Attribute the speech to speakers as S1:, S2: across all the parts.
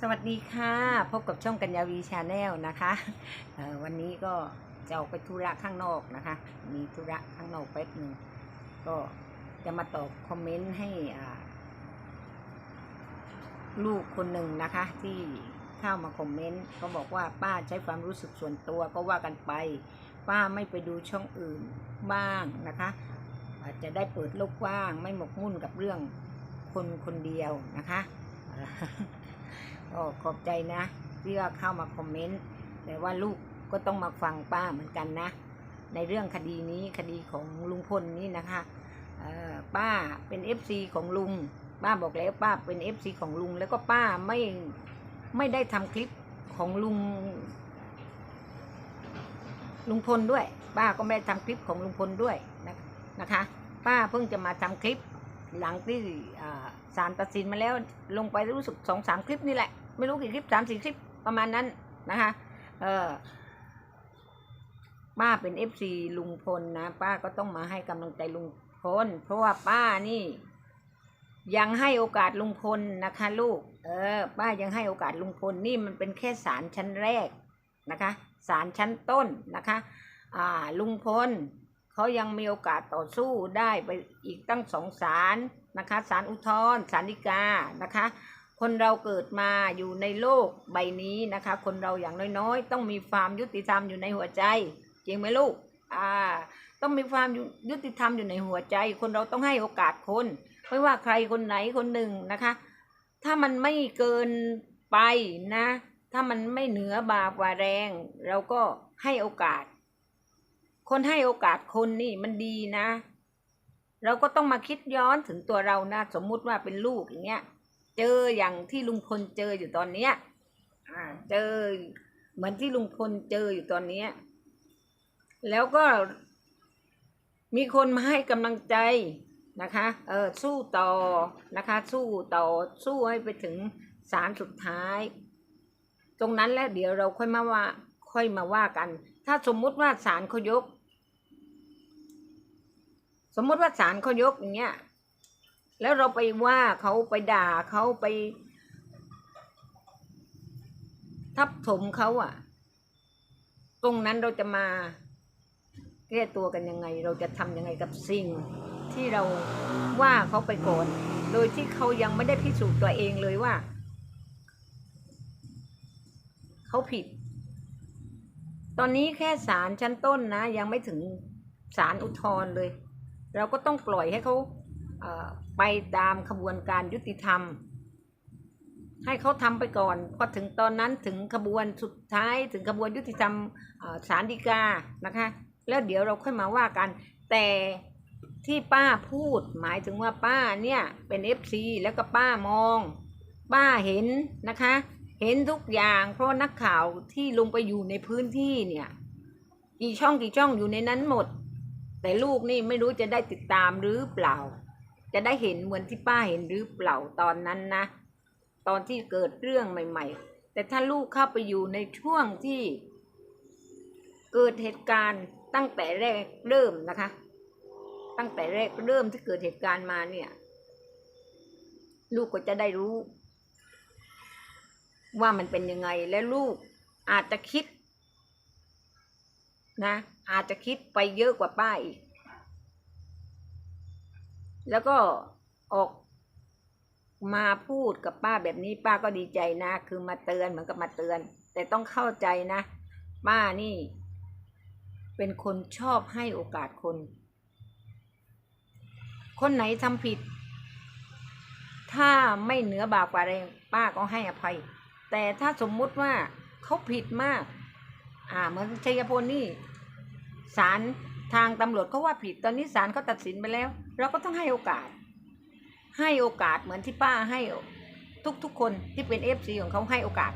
S1: สวัสดีค่ะ พบกับช่องกัญญาวีชาแนลนะคะวันนี้ก็จะออกไปธุระข้างนอกนะคะ มีธุระข้างนอกแป๊บหนึ่งก็จะมาตอบคอมเมนต์ให้ลูกคนหนึ่งนะคะ ที่เข้ามาคอมเมนต์ก็บอกว่าป้าใช้ความรู้สึกส่วนตัวก็ว่ากันไป ป้าไม่ไปดูช่องอื่นบ้างนะคะอาจจะได้เปิดโลกกว้าง ไม่หมกมุ่นกับเรื่องคนคนเดียวนะคะ ก็ขอบใจนะ ที่ว่าเข้ามาคอมเมนต์แต่ว่าลูกก็ต้องมาฟังป้าเหมือนกันนะ ในเรื่องคดีนี้คดีของลุงพลนี่นะคะป้าเป็น FC ของลุง ป้าบอกแล้วป้าเป็น FC ของลุง แล้วก็ป้าไม่ไม่ได้ทำคลิปของลุง ลุงพลด้วย ป้าก็ไม่ได้ทำคลิปของลุงพลด้วยนะนะคะ ป้าเพิ่งจะมาทำคลิป หลังที่อ่าศาลตัดสินมาแล้วลงไปรู้สึกสองสามคลิปนี่แหละ ไม่รู้กี่คลิปสามสี่คลิปประมาณนั้นนะคะเออป้าเป็นเอฟซีลุงพลนะ ป้าก็ต้องมาให้กำลังใจลุงพล เพราะว่าป้านี่ ยังให้โอกาสลุงพลนะคะ ลูก เออ ป้ายังให้โอกาสลุงพลนี่มันเป็นแค่ศาลชั้นแรกนะคะศาลชั้นต้นนะคะ อ่าลุงพล เขายังมีโอกาสต่อสู้ได้ไปอีกตั้งสองศาลนะคะศาลอุทธรณ์ศาลฎีกานะคะ คนเราเกิดมาอยู่ในโลกใบนี้นะคะ คนเราอย่างน้อยๆ ต้องมีความยุติธรรมอยู่ในหัวใจจริงไหมลูกอ่าต้องมีความยุติธรรมอยู่ในหัวใจ คนเราต้องให้โอกาสคนไม่ว่าใครคนไหนคนหนึ่งนะคะ ถ้ามันไม่เกินไปนะ ถ้ามันไม่เหนือบากว่าแรง เราก็ให้โอกาส คนให้โอกาสคนนี่มันดีนะ เราก็ต้องมาคิดย้อนถึงตัวเรานะ สมมุติว่าเป็นลูกอย่างเงี้ย เจออย่างที่ลุงพลเจออยู่ตอนเนี้ยอ่าเจอเหมือนที่ลุงพลเจออยู่ตอนเนี้ย แล้วก็มีคนมาให้กำลังใจนะคะ เออสู้ต่อนะคะ สู้ต่อสู้ให้ไปถึงศาลสุดท้าย ตรงนั้นแล้วเดี๋ยวเราค่อยมาว่าค่อยมาว่ากัน ถ้าสมมุติว่าศาลเขายก สมมติว่าศาลเขายกอย่างเงี้ย แล้วเราไปว่าเขาไปด่าเขาไป ทับถมเขาอะตรงนั้นเราจะมาแก้ตัวกันยังไง เราจะทำยังไงกับสิ่ง ที่เราว่าเขาไปก่อน โดยที่เขายังไม่ได้พิสูจน์ตัวเองเลยว่าเขาผิด ตอนนี้แค่ศาลชั้นต้นนะ ยังไม่ถึงศาลอุทธรณ์เลย เราก็ต้องปล่อยให้เขาเไปตามขบวนการยุติธรรม ให้เขาทำไปก่อนพอถึงตอนนั้นถึงขบวนสุดท้ายถึงขบวนยุติธรรมศาลฎีกานะคะ แล้วเดี๋ยวเราค่อยมาว่ากัน แต่ที่ป้าพูดหมายถึงว่าป้าเนี่ยเป็นเอฟซีแล้วก็ป้ามอง ป้าเห็นนะคะ เห็นทุกอย่าง เพราะนักข่าวที่ลงไปอยู่ในพื้นที่เนี่ย กี่ช่องกี่ช่องอยู่ในนั้นหมด แต่ลูกนี่ไม่รู้จะได้ติดตามหรือเปล่า จะได้เห็นเหมือนที่ป้าเห็นหรือเปล่าตอนนั้นนะ ตอนที่เกิดเรื่องใหม่ ๆ แต่ถ้าลูกเข้าไปอยู่ในช่วงที่ เกิดเหตุการณ์ตั้งแต่แรกเริ่มนะคะ ตั้งแต่แรกเริ่มที่เกิดเหตุการณ์มาเนี่ย ลูกก็จะได้รู้ ว่ามันเป็นยังไงและลูกอาจจะคิดนะ อาจจะคิดไปเยอะกว่าป้าอีก แล้วก็ออกมาพูดกับป้าแบบนี้ป้าก็ดีใจนะ คือมาเตือนเหมือนกับมาเตือน แต่ต้องเข้าใจนะ ป้านี่ เป็นคนชอบให้โอกาสคน คนไหนทำผิด ถ้าไม่เหนือบากกว่าแรงป้าก็ให้อภัย แต่ถ้าสมมุติว่าเขาผิดมาก อ่าเหมือนชัยพลนี่ ศาลทางตำรวจเขาว่าผิดตอนนี้ศาลเขาตัดสินไปแล้ว เราก็ต้องให้โอกาส ให้โอกาสเหมือนที่ป้าให้ทุกๆคนที่เป็นเอฟซีของเขาให้โอกาส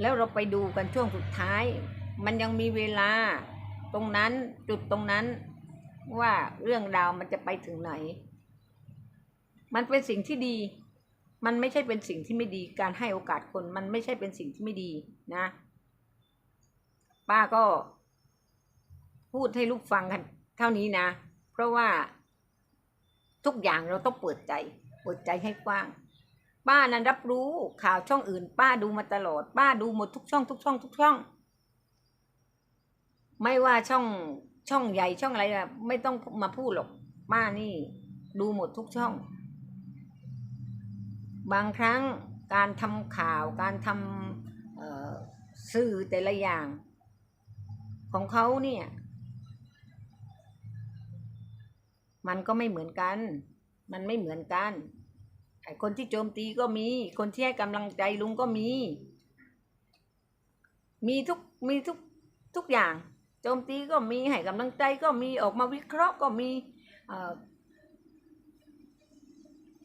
S1: แล้วเราไปดูกันช่วงสุดท้าย มันยังมีเวลาตรงนั้นจุดตรงนั้นว่าเรื่องราวมันจะไปถึงไหน มันเป็นสิ่งที่ดี มันไม่ใช่เป็นสิ่งที่ไม่ดี การให้โอกาสคนมันไม่ใช่เป็นสิ่งที่ไม่ดีนะ ป้าก็ พูดให้ลูกฟังกันเท่านี้นะ เพราะว่าทุกอย่างเราต้องเปิดใจ เปิดใจให้กว้าง ป้านั้นรับรู้ข่าวช่องอื่น ป้าดูมาตลอด ป้าดูหมดทุกช่อง ทุกช่อง ทุกช่อง ไม่ว่าช่องช่องใหญ่ช่องอะไรไม่ต้องมาพูดหรอก ป้านี่ดูหมดทุกช่อง บางครั้งการทำข่าวการทำสื่อแต่ละอย่าง ของเขาเนี่ย มันก็ไม่เหมือนกัน มันไม่เหมือนกันไอ้คนที่โจมตีก็มี คนที่ให้กำลังใจลุงก็มี มีทุกมีทุกทุกอย่าง โจมตีก็มีให้กำลังใจก็มีออกมาวิเคราะห์ก็มีเอ่อ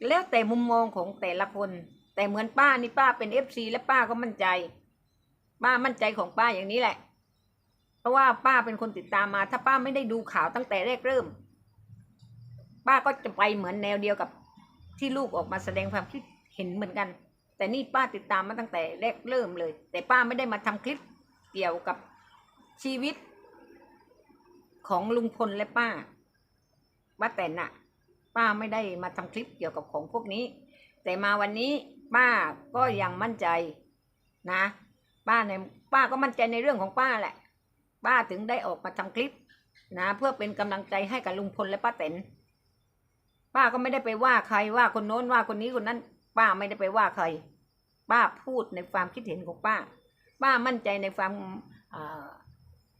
S1: แล้วแต่มุมมองของแต่ละคน แต่เหมือนป้านี่ป้าเป็นเอฟซีและป้าก็มั่นใจ ป้ามั่นใจของป้าอย่างนี้แหละ เพราะว่าป้าเป็นคนติดตามมา ถ้าป้าไม่ได้ดูข่าวตั้งแต่แรกเริ่ม ป้าก็จะไปเหมือนแนวเดียวกับที่ลูกออกมาแสดงความคิดเห็นเหมือนกัน แต่นี่ป้าติดตามมาตั้งแต่แรกเริ่มเลย แต่ป้าไม่ได้มาทำคลิปเกี่ยวกับชีวิต ของลุงพลและป้าป้าแตนน่ะ ป้าไม่ได้มาทำคลิปเกี่ยวกับของพวกนี้ แต่มาวันนี้ป้าก็ยังมั่นใจนะ ป้าในป้าก็มั่นใจในเรื่องของป้าแหละ ป้าถึงได้ออกมาทำคลิปนะ เพื่อเป็นกำลังใจให้กับลุงพลและป้าแตน ป้าก็ไม่ได้ไปว่าใครว่าคนโน้นว่าคนนี้คนนั้น ป้าไม่ได้ไปว่าใคร ป้าพูดในความคิดเห็นของป้า ป้ามั่นใจในความ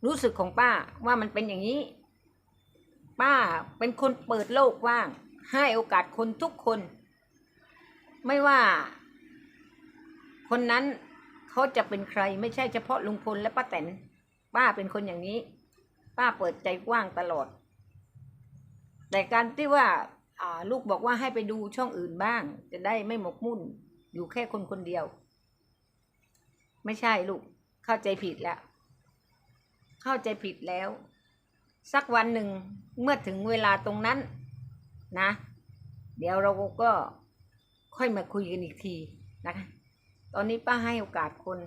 S1: รู้สึกของป้าว่ามันเป็นอย่างนี้ ป้าเป็นคนเปิดโลกกว่าง ให้โอกาสคนทุกคน ไม่ว่า คนนั้นเขาจะเป็นใครไม่ใช่เฉพาะลุงพลและป้าแตนป้าเป็นคนอย่างนี้ ป้าเปิดใจกว้างตลอด แต่การที่ว่า ลูกบอกว่าให้ไปดูช่องอื่นบ้าง จะได้ไม่หมกมุ่น อยู่แค่คนคนเดียว ไม่ใช่ลูก เข้าใจผิดแล้ว เข้าใจผิดแล้ว สักวันหนึ่งเมื่อถึงเวลาตรงนั้นนะ เดี๋ยวเราก็ค่อยมาคุยกันอีกทีนะคะ ตอนนี้ป้าให้โอกาสคน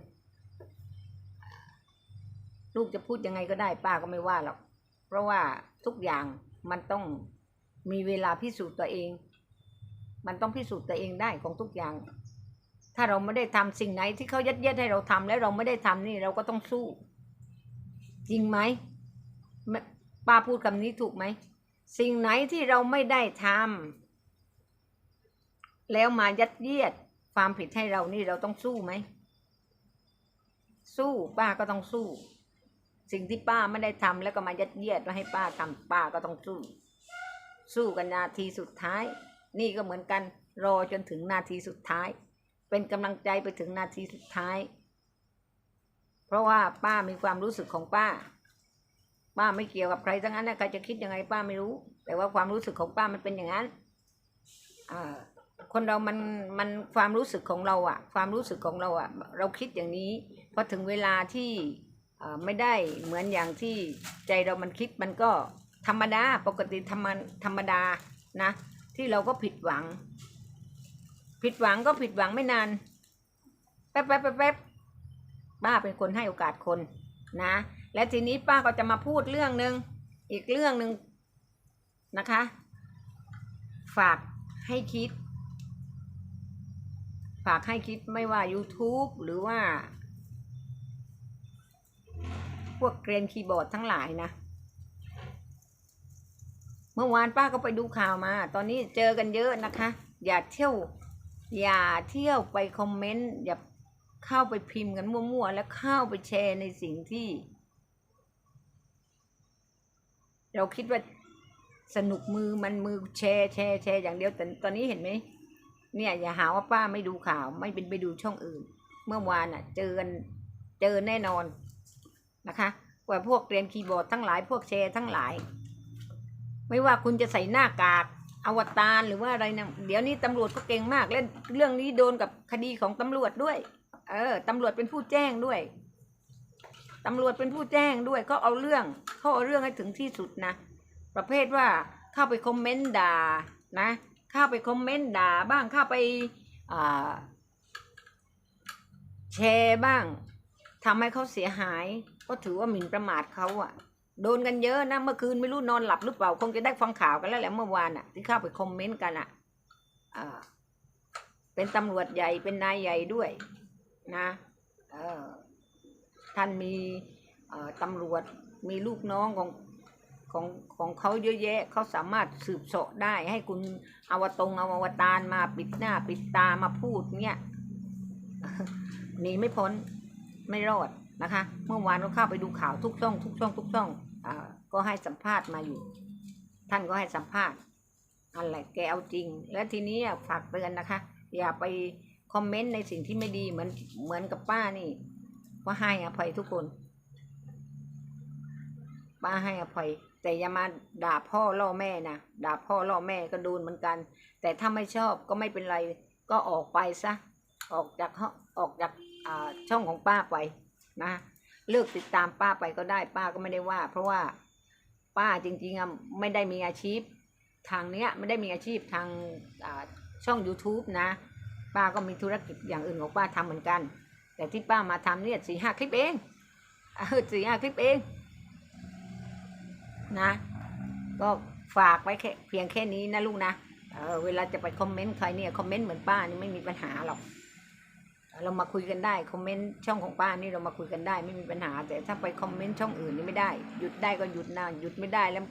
S1: ลูกจะพูดยังไงก็ได้ป้าก็ไม่ว่าหรอก เพราะว่าทุกอย่างมันต้อง มีเวลาพิสูจน์ตัวเอง มันต้องพิสูจน์ตัวเองได้ของทุกอย่าง ถ้าเราไม่ได้ทำสิ่งไหนที่เขายัดเยียดให้เราทำแล้วเราไม่ได้ทำนี่เราก็ต้องสู้ จริงไหมป้าพูดคำนี้ถูกไหม สิ่งไหนที่เราไม่ได้ทำแล้วมายัดเยียดความผิดให้เรานี่เราต้องสู้ไหม สู้ป้าก็ต้องสู้ สิ่งที่ป้าไม่ได้ทำแล้วก็มายัดเยียดมาให้ป้าทำป้าก็ต้องสู้ สู้กันนาทีสุดท้าย นี่ก็เหมือนกันรอจนถึงนาทีสุดท้าย เป็นกำลังใจไปถึงนาทีสุดท้าย เพราะว่าป้ามีความรู้สึกของป้า ป้าไม่เกี่ยวกับใครทั้งนั้นนะใครจะคิดยังไงป้าไม่รู้ แต่ว่าความรู้สึกของป้ามันเป็นอย่างนั้นอ่าคนเรามันมันความรู้สึกของเราอะความรู้สึกของเราอะเราคิดอย่างนี้พอถึงเวลาที่อ่าไม่ได้เหมือนอย่างที่ใจเรามันคิดมันก็ ธรรมดาปกติธรรมธรรมดานะ ที่เราก็ผิดหวัง ผิดหวังก็ผิดหวังไม่นาน แป๊บแป๊บแป๊บแป๊บป้าเป็นคนให้โอกาสคนนะ และทีนี้ป้าก็จะมาพูดเรื่องหนึ่งอีกเรื่องหนึ่งนะคะ ฝากให้คิด ฝากให้คิดไม่ว่า YouTube หรือว่า พวกเกรนคีย์บอร์ดทั้งหลายนะ เมื่อวานป้าก็ไปดูข่าวมา ตอนนี้เจอกันเยอะนะคะ อย่าเที่ยว อย่าเที่ยวไปคอมเมนต์ อย่าเข้าไปพิมพ์กันมั่วๆ แล้วเข้าไปแชร์ในสิ่งที่ เราคิดว่าสนุกมือมันมือแชร์แชร์แชร์อย่างเดียวแต่ตอนนี้เห็นไหมเนี่ยอย่าหาว่าป้าไม่ดูข่าว ไม่เป็นไปดูช่องอื่น เมื่อวานอะ เจอกันเจอแน่นอนนะคะว่าพวกเรียนคีย์บอร์ดทั้งหลายพวกแชร์ทั้งหลาย ไม่ว่าคุณจะใส่หน้ากากอวตารหรือว่าอะไรนะเดี๋ยวนี้ตำรวจก็เก่งมากเล่นเรื่องนี้โดนกับคดีของตำรวจด้วย เออตำรวจเป็นผู้แจ้งด้วยตำรวจเป็นผู้แจ้งด้วยเขาเอาเรื่องเขาเอาเรื่องให้ถึงที่สุดนะ ประเภทว่าเข้าไปคอมเมนต์ด่านะเข้าไปคอมเมนต์ด่าบ้างเข้าไปแชร์บ้างทำให้เขาเสียหาย ก็ถือว่าหมิ่นประมาทเขาอะ โดนกันเยอะนะเมื่อคืนไม่รู้นอนหลับหรือเปล่าคงจะได้ฟังข่าวกันแล้วแหละเมื่อวานอะที่เข้าไปคอมเมนต์กันอะอ่าเป็นตำรวจใหญ่เป็นนายใหญ่ด้วยนะท่านมีตำรวจมีลูกน้องของของของเขาเยอะแยะเขาสามารถสืบเสาะได้ ให้คุณอวตงอวตารมาปิดหน้า ปิดตามาพูดเนี่ยหนีไม่พ้นไม่รอดนะคะ เมื่อวานก็เข้าไปดูข่าวทุกช่อง ทุกช่อง ทุกช่องอ่า ก็ให้สัมภาษณ์มาอยู่ ท่านก็ให้สัมภาษณ์อะไรแกเอาจริง และทีนี้ฝากเตือนนะคะ อย่าไปคอมเมนต์ในสิ่งที่ไม่ดีเหมือนเหมือนกับป้านี่ว่าให้อภัยทุกคน ป้าให้อภัย แต่อย่ามาด่าพ่อล่อแม่นะด่าพ่อล่อแม่ก็โดนเหมือนกัน แต่ถ้าไม่ชอบก็ไม่เป็นไร ก็ออกไปซะออกจากห้องออกจากช่องของป้าไปนะ เลิกติดตามป้าไปก็ได้ป้าก็ไม่ได้ว่า เพราะว่าป้าจริงๆอะไม่ได้มีอาชีพ ทางเนี้ยไม่ได้มีอาชีพทางช่อง YouTube นะ ป้าก็มีธุรกิจอย่างอื่นของป้าทำเหมือนกัน แต่ที่ป้ามาทำเนี่ยสี่ห้าคลิปเองสี่ห้าคลิปเองนะ ก็ฝากไว้แค่เพียงแค่นี้นะลูกนะเออเวลาจะไปคอมเมนต์ใครเนี่ยคอมเมนต์เหมือนป้านี่ไม่มีปัญหาหรอก เรามาคุยกันได้คอมเมนต์ช่องของป้านี่เรามาคุยกันได้ไม่มีปัญหา แต่ถ้าไปคอมเมนต์ช่องอื่นนี่ไม่ได้ หยุดได้ก็หยุดนะหยุดไม่ได้แล้ว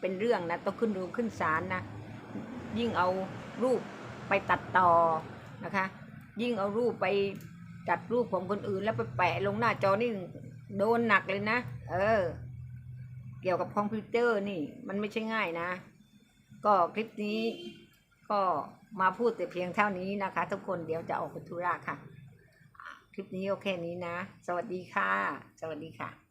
S1: เป็นเรื่องนะต้องขึ้นดูขึ้นศาลนะยิ่งเอารูปไปตัดต่อนะคะ ยิ่งเอารูปไปจัดรูปของคนอื่นแล้วไปแปะลงหน้าจอนี่โดนหนักเลยนะ เออ เกี่ยวกับคอมพิวเตอร์นี่ มันไม่ใช่ง่ายนะ ก็คลิปนี้ก็มาพูดแต่เพียงเท่านี้นะคะ ทุกคนเดี๋ยวจะออกไปธุระค่ะ คลิปนี้โอเคนี้นะ สวัสดีค่ะ สวัสดีค่ะ